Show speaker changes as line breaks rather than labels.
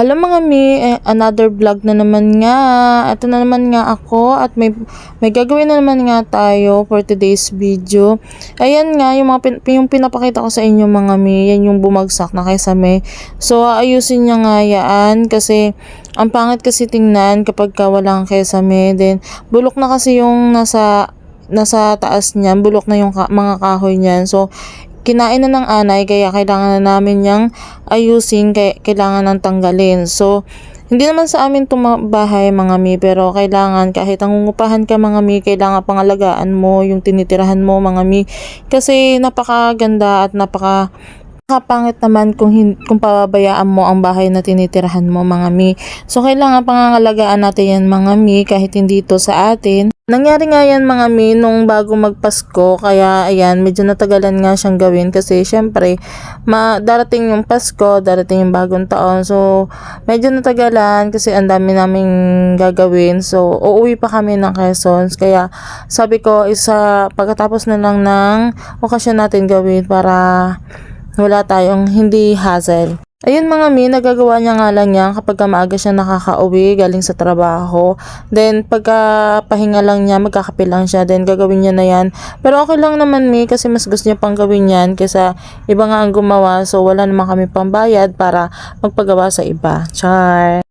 Hello mga mi, eh, another vlog na naman nga. Ito na naman nga ako at may, may gagawin na naman nga tayo for today's video. Ayan nga, yung, mga pin, yung pinapakita ko sa inyo mga mi, yan yung bumagsak na kay Same. So, ayusin niya nga yan kasi ang pangit kasi tingnan kapag ka walang kesame. Then, bulok na kasi yung nasa nasa taas niyan, bulok na yung ka- mga kahoy niyan. So, kinain na ng anay kaya kailangan na namin niyang ayusin kaya kailangan nang tanggalin. So, hindi naman sa amin tumabahay mga mi pero kailangan kahit nangungupahan ka mga mi kailangan pangalagaan mo yung tinitirahan mo mga mi kasi napakaganda at napaka Nakapangit naman kung, hin- kung pababayaan mo ang bahay na tinitirahan mo mga mi. So kailangan pangangalagaan natin yan mga mi kahit hindi ito sa atin. Nangyari nga yan mga mi nung bago magpasko kaya ayan medyo natagalan nga siyang gawin kasi syempre ma darating yung Pasko, darating yung bagong taon. So medyo natagalan kasi ang dami naming gagawin. So uuwi pa kami ng Quezon. Kaya sabi ko isa pagkatapos na lang ng okasyon natin gawin para wala tayong hindi hassle. Ayun mga mi, nagagawa niya nga lang yan kapag ka maaga siya nakakauwi galing sa trabaho. Then pagka pahinga lang niya, magkakape lang siya. Then gagawin niya na yan. Pero okay lang naman mi kasi mas gusto niya pang gawin yan kaysa iba nga ang gumawa. So wala naman kami pambayad para magpagawa sa iba. Char!